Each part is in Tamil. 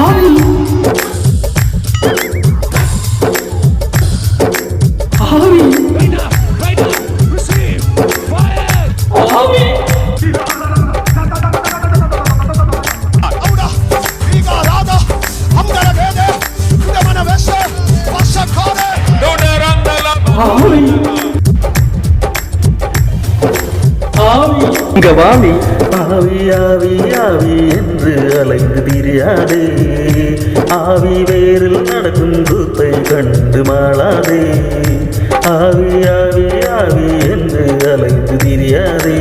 ஆவி ஆவி ஆவி வாவி ஆவி ஆவி ஆவி என்று அலைந்து திரியாதே. ஆவி வேரில் நடக்கும் கூத்தை கண்டு மாளாதே. ஆவி ஆவி ஆவி என்று அலைந்து திரியாதே.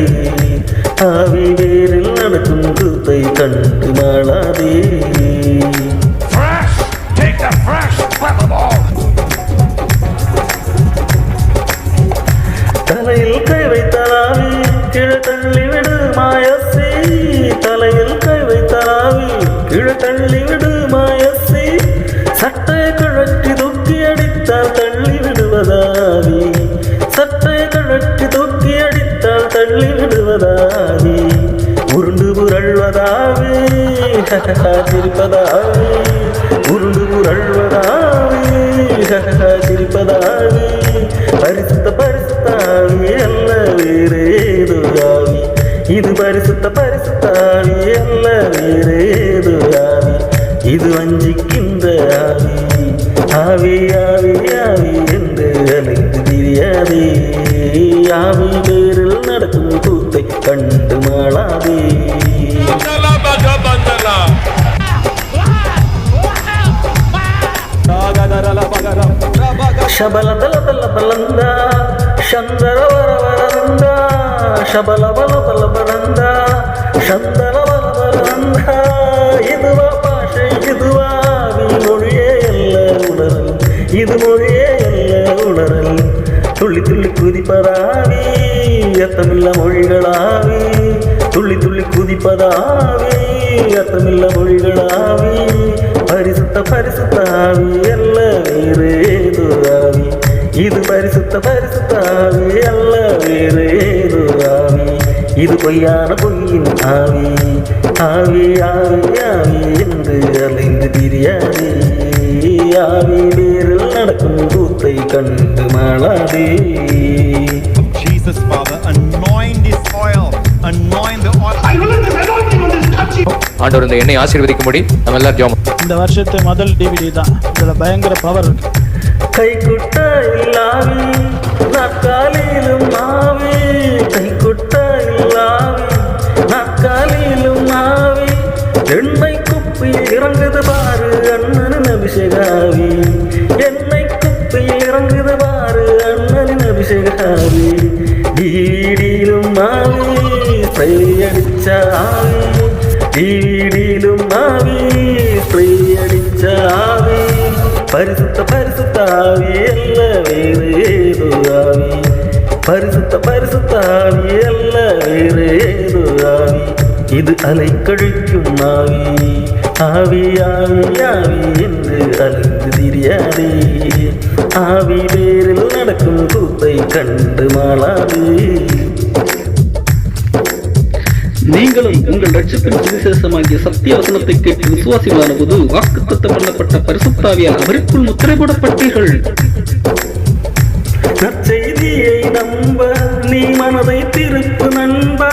ஆவி வேரில் நடக்கும் கூத்தை கண்டு மாளாதே. Fresh, take the fresh ball. தலையில் கை வைத்தலாவி கீழே தள்ளிவிடு தள்ளி உருண்டு புரள்வதாவி சிரிப்பதாவி உருண்டு புரள்வதாவி சிரிப்பதாவி பரிசுத்த பரிசுத்தாவி அல்ல வேறேது இது பரிசுத்த பரிசுத்தாவி அல்ல வேறேது இது வஞ்சிக்கின்ற ஆவி ஆவி ஆவி ஆவி என்று அலைந்து தெரியாதே ஆவி நடக்கும் கூத்தை கண்டு மாளாதே ಶಬಲ ತಲ ತಲ ಬಲಂದ ಶಂದರ ವರ ವರಂದ ಶಬಲ ಬಲ ಬಲ ಬಲಂದ குதிப்பதாவி அர்த்தமில்ல மொழிகளாவி. பரிசுத்த பரிசுத்தாவி அல்ல வேறேது ஆவி இது பரிசுத்த பரிசுத்தாவி அல்ல வேறேது ஆவி இது பொய்யான பொய்யின் ஆவி. ஆவி ஆவி ஆவி என்று அலைந்து திரியாதே. ஆவி வேரில் நடக்கும் கூத்தை கண்டு மாளாதே. Jesus, Father, anoint this oil, anoint the oil. ஆண்டவர் இந்த எண்ணெய் ஆசீர்வதிக்கும்படி நம்ம எல்லாரும் ஜெபம் இந்த வருஷத்து முதல் டிவிடி தான். இதுல பயங்கர பவர் இருக்கு. கைக்குட்ட இல்லாவி நாற்காலியிலும் ஆவி. கைக்குட்ட இல்லாவி நாற்காலியிலும் ஆவி. எண்ணெய் குப்பி இறங்குது பாரு அண்ணனின் அபிஷேகாவி. எண்ணெய் குப்பி இறங்குது பாரு அண்ணனின் அபிஷேகாவி. வீடியிலும் அடிச்ச ஆவி. வீடியிலும் ஆவி ஸ்ப்ரே ஆவி. பரிசுத்த பரிசுத்தாவி அல்ல வேறு ஏது ஆவி. பரிசுத்த பரிசுத்தாவி அல்ல வேறு ஏது ஆவி. இது அலை கழிக்கும் ஆவி. ஆவி ஆவி ஆவி என்று அலைந்து திரியாதே. ஆவி வேரில் நடக்கும் கூத்தை கண்டு மாளாதே. நீங்களும் உங்கள் ரட்சிப்பின் சுவிசேஷமாகிய சத்திய வசனத்தை கேட்டு விசுவாசிகளான போது வாக்குத்தத்தம் பண்ணப்பட்ட பரிசுத்தாவியால் அவருக்குள் முத்திரை போடப்பட்டீர்கள் நற்செய்தியை நம்ப நீ மனதை திருப்பு நண்பா.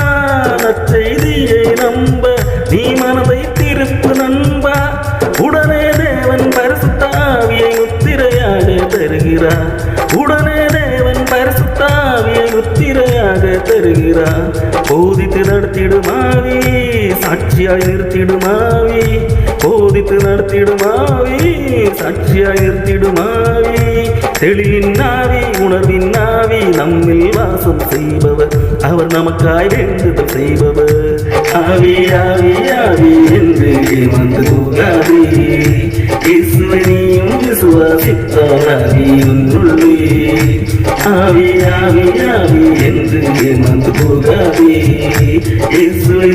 நற்செய்தியை நம்ப நீ மனதை திருப்பு நண்பா. உடனே தேவன் பரிசுத்தாவியை முத்திரையாக தருகிறார். உடனே தேவன் பரிசுத்தாவியை சாட்சியாக தருகிறார். போதித்து நடத்திடுமாவி சாட்சியாய் நிறுத்திடுமாவி போதித்து நடத்திடுமாவி சாட்சியாய் நிறுத்திடுமாவி தெளிவின் ஆவி உணர்வின் ஆவி நம்மில் வாசம் செய்பவர். அவர் நமக்காய் வேண்டுதல் செய்பவர். ஆவி ஆவி ஆவி என்று வந்து போகாதே. இயேசுவை விசுவாசித்தார் விசுவாசித்தால் ஆவி உன்னுள்ளே ஆவி ஆவி ஆவி என்று வந்து போகாதே இயேசுவை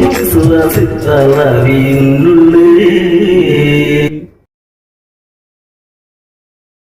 விசுவாசித்தால் ஆவி